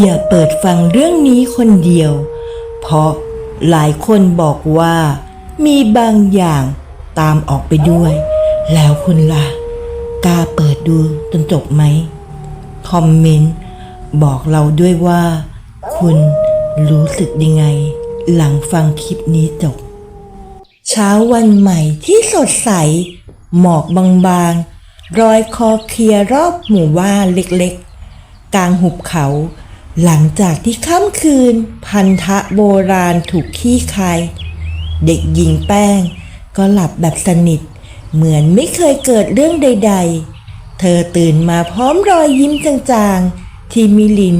อย่าเปิดฟังเรื่องนี้คนเดียว เพราะหลายคนบอกว่า มีบางอย่างตามออกไปด้วย แล้วคุณล่ะ กล้าเปิดดูจนจบไหม คอมเมนต์ บอกเราด้วยว่า คุณรู้สึกยังไง หลังฟังคลิปนี้จบ เช้าวันใหม่ที่สดใส หมอกบางๆรอยคอเคลียร์รอบหมู่บ้านเล็กๆ กลางหุบเขา หลังจากที่ค่ำคืน พันธะโบราณถูกขี้คาย เด็กหญิงแป้ง ก็หลับแบบสนิท เหมือนไม่เคยเกิดเรื่องใด ๆ เธอตื่นมาพร้อมรอยยิ้มจางๆ ที่มิลิน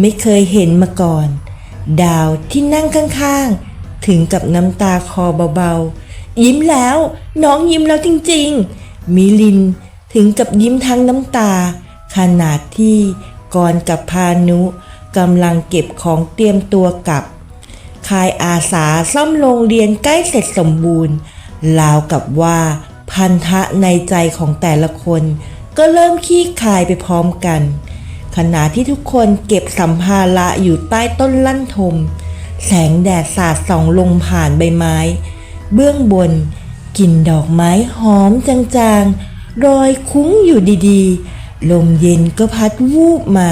ไม่เคยเห็นมาก่อน ดาวที่นั่งข้างๆ ถึงกับน้ำตาคอเบาๆ ยิ้มแล้วน้องยิ้มแล้วจริงๆ มิลินถึงกับยิ้มทั้งน้ำตา ขนาดที่ก่อนกับพานุ กำลังเก็บของเตรียมตัวกลับ คายอาสาซ่อมโรงเรียนใกล้เสร็จสมบูรณ์ราวกับว่าพันธะในใจของแต่ละคน ก็เริ่มขี้คายไปพร้อมกัน ขณะที่ทุกคนเก็บสัมภาระอยู่ใต้ต้นลั่นทม แสงแดดสาดส่องลงผ่านใบไม้ เบื้องบนกลิ่นดอกไม้หอมจางๆรอยคุ้งอยู่ดีๆ ลมเย็นก็พัดวูบมา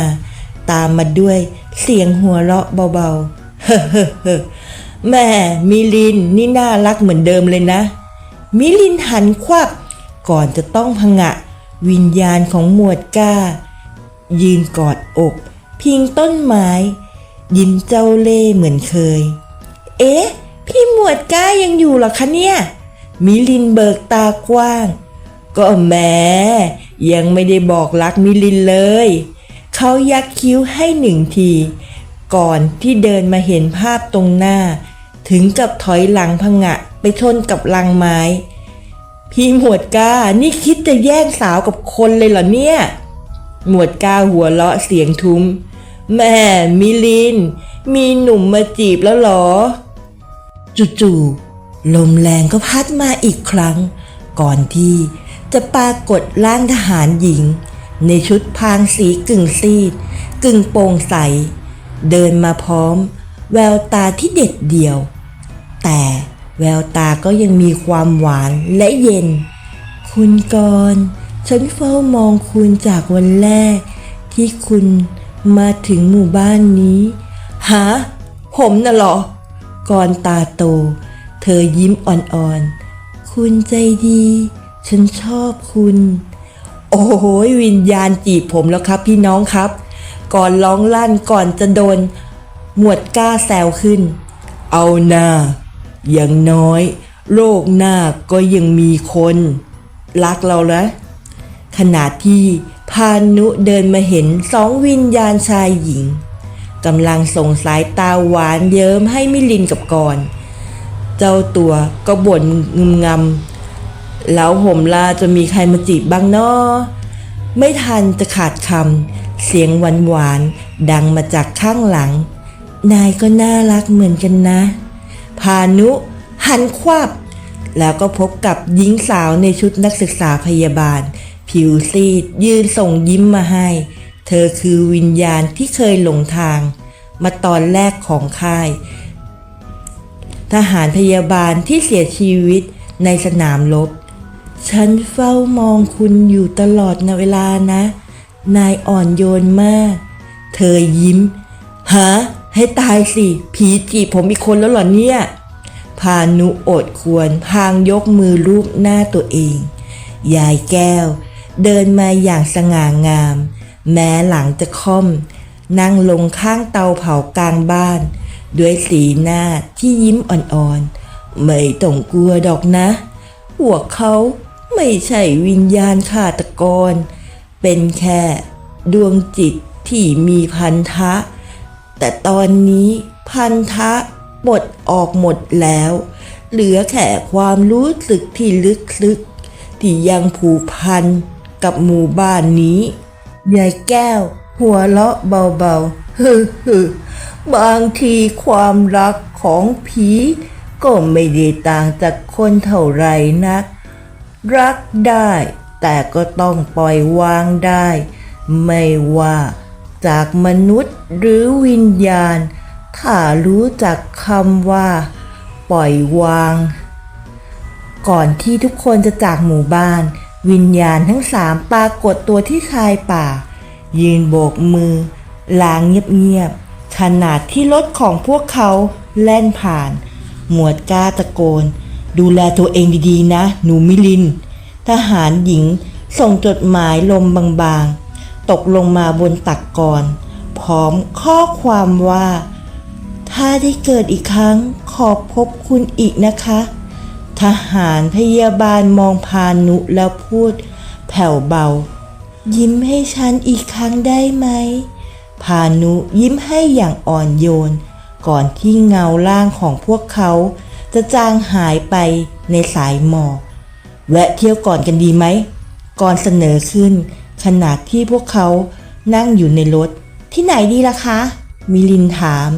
ตามมาด้วยเสียงหัวเราะเบาๆ เฮ้เฮ้เฮ้แม่มิลินนี่น่ารักเหมือนเดิมเลยนะ มิลินหันควับก่อนจะต้องพงะ วิญญาณของหมวดก้า ยืนกอดอก พิงต้นไม้ ยิ้มเจ้าเล่เหมือนเคย เอ๊ะ พี่หมวดก้ายังอยู่หรอคะเนี่ย มิลินเบิกตากว้าง ก็แม้ยังไม่ได้บอกรักมิลินเลย เขายักคิ้วให้หนึ่งที ก่อนที่เดินมาเห็นภาพตรงหน้า ถึงกับถอยหลังพงะไปชนกับลังไม้ พี่หมวดก้านี่คิดจะแย่งสาวกับคนเลยเหรอเนี่ย หมวดก้าหัวเราะเสียงทุ้ม แม่มิลิน มีหนุ่มมาจีบแล้วหรอ จู่ๆลมแรงก็พัดมาอีกครั้ง ก่อนที่จะปรากฏร่างทหารหญิง ในชุดพางสีกึ่งซีด กึ่งโปร่งใส เดินมาพร้อม แววตาที่เด็ดเดี่ยว แต่แววตาก็ยังมีความหวานและเย็น คุณกรฉันเฝ้ามองคุณจากวันแรก ที่คุณมาถึงหมู่บ้านนี้ฮะผมน่ะหรอ ก่อนตาโต เธอยิ้มอ่อนๆ คุณใจดี ฉันชอบคุณ โอ้โหวิญญาณจีบผมแล้วครับพี่น้องครับ ก่อนร้องลั่นก่อนจะโดน หมวดกล้าแซวขึ้น เอาหน้าอย่างน้อยโลกหน้าก็ยังมีคน รักเรานะขณะที่พานุเดินมาเห็นสองวิญญาณชายหญิงกำลังส่งสายตาหวานเยิ้มให้มิลินกับกรเจ้าตัวก็บ่นงึมงำ แล้วผมลาจะมีใครมาจีบบ้างเนอไม่ทันจะขาดคำเสียงหวานหวานดังมาจากข้างหลัง นายก็น่ารักเหมือนกันนะ พานุหันควับ แล้วก็พบกับหญิงสาวในชุดนักศึกษาพยาบาล ผิวซีด ยืนส่งยิ้มมาให้ เธอคือวิญญาณที่เคยหลงทาง มาตอนแรกของค่าย ทหารพยาบาลที่เสียชีวิตในสนามรบ ฉันเฝ้ามองคุณอยู่ตลอดนเวลานะ นายอ่อนโยนมาก เธอยิ้มฮะให้ตายสิ ผีจีบผมอีกคนแล้วเหรอเนี่ย พานุอดควร พางยกมือรูปหน้าตัวเอง ยายแก้ว เดินมาอย่างสง่างาม แม้หลังจะค่อม นั่งลงข้างเตาเผากลางบ้าน ด้วยสีหน้าที่ยิ้มอ่อนๆ ไม่ต้องกลัวดอกนะ พวกเขา ไม่ใช่วิญญาณฆาตกร เป็นแค่ดวงจิตที่มีพันธะ แต่ตอนนี้พันธะปลดออกหมดแล้ว เหลือแค่ความรู้สึกที่ลึกๆที่ยังผูกพันกับหมู่บ้านนี้ยายแก้ว หัวเราะเบาๆฮึฮึบางทีความรักของผีก็ไม่ได้ต่างจากคนเท่าไรนัก รักได้ แต่ก็ต้องปล่อยวางได้ ไม่ว่าจากมนุษย์หรือวิญญาณ ถ้ารู้จักคำว่า ปล่อยวาง ก่อนที่ทุกคนจะจากหมู่บ้าน วิญญาณทั้งสามปรากฏตัวที่ชายป่า ยืนโบกมือลางเงียบๆขนาดที่รถของพวกเขาแล่นผ่าน หมวดกล้าตะโกน ดูแลตัวเองดีๆนะ หนูมิลิน ทหารหญิงส่งจดหมายลมบางๆ ตกลงมาบนตักกรพร้อมข้อความว่า ถ้าได้เกิดอีกครั้งขอพบคุณอีกนะคะ ทหารพยาบาลมองพานุแล้วพูด แผ่วเบา ยิ้มให้ฉันอีกครั้งได้ไหม พานุยิ้มให้อย่างอ่อนโยน ก่อนที่เงาล่างของพวกเขา จะจางหายไปในสายหมอก แวะเที่ยวก่อนกันดีไหม ก่อนเสนอขึ้น ขณะที่พวกเขานั่งอยู่ในรถ ที่ไหนดีล่ะคะ มิลินถาม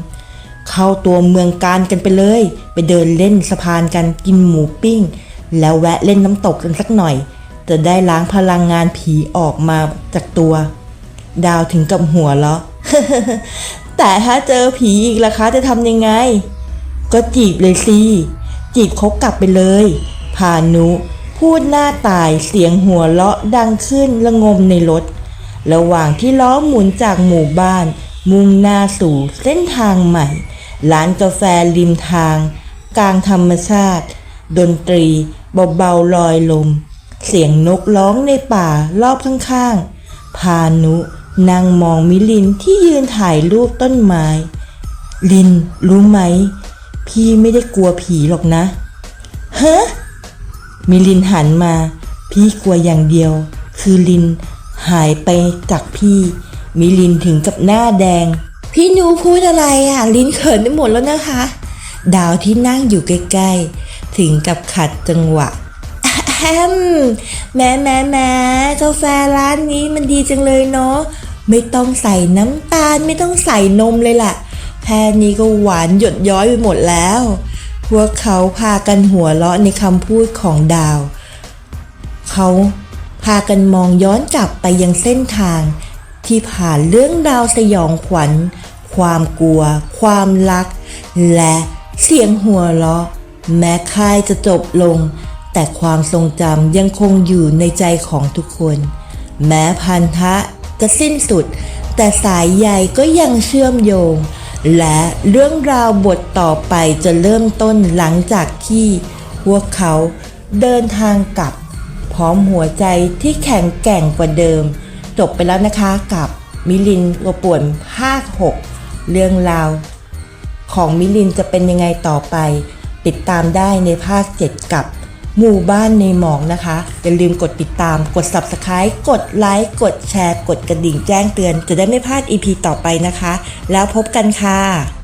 เข้าตัวเมืองการกันไปเลย ไปเดินเล่นสะพานกันกินหมูปิ้ง แล้วแวะเล่นน้ำตกกันสักหน่อย จะได้ล้างพลังงานผีออกมาจากตัว ดาวถึงกับหัวเราะแต่ถ้าเจอผีอีกล่ะคะจะทำยังไง ก็จีบเลยสิ จีบเขากลับไปเลย พานุ พูดหน้าตายเสียงหัวเราะดังขึ้นระงมในรถ ระหว่างที่ล้อหมุนจากหมู่บ้าน มุ่งหน้าสู่เส้นทางใหม่ ร้านกาแฟริมทาง กลางธรรมชาติ ดนตรีเบาๆลอยลม เสียงนกร้องในป่ารอบข้างๆ พานุนั่งมองมิลินที่ยืนถ่ายรูปต้นไม้ ลินรู้ไหม พี่ไม่ได้กลัวผีหรอกนะฮะมิลินหันมา พี่กลัวอย่างเดียว คือลินหายไปจากพี่ มิลินถึงกับหน้าแดง พี่นูพูดอะไรอะ ลินเขินไปหมดแล้วนะคะ ดาวที่นั่งอยู่ใกล้ๆ ถึงกับขัดจังหวะแฮมแม้แม้แม้กาแฟร้านนี้มันดีจังเลยเนาะไม่ต้องใส่น้ำตาลไม่ต้องใส่นมเลยล่ะ ค่นี้ก็หวานหยดย้อยไปหมดแล้ว พวกเขาพากันหัวเราะในคำพูดของดาว เขาพากันมองย้อนกลับไปยังเส้นทาง ที่ผ่านเรื่องราวสยองขวัญ ความกลัว ความรัก และเสียงหัวเราะ แม้ค่ายจะจบลง แต่ความทรงจำยังคงอยู่ในใจของทุกคน แม้พันธะจะสิ้นสุด แต่สายใยก็ยังเชื่อมโยง และเรื่องราวบทต่อไปจะเริ่มต้นหลังจากที่พวกเขาเดินทางกลับ พร้อมหัวใจที่แข็งแกร่งกว่าเดิม จบไปแล้วนะคะกับมิลินตัวป่วนภาค 6 เรื่องราว ของมิลินจะเป็นยังไงต่อไป ติดตามได้ในภาค 7 กับ หมู่บ้านในหมอกนะคะ อย่าลืมกดติดตาม กด Subscribe กดไลค์ กดแชร์ กดกระดิ่งแจ้งเตือน จะได้ไม่พลาด EP ต่อไปนะคะ แล้วพบกันค่ะ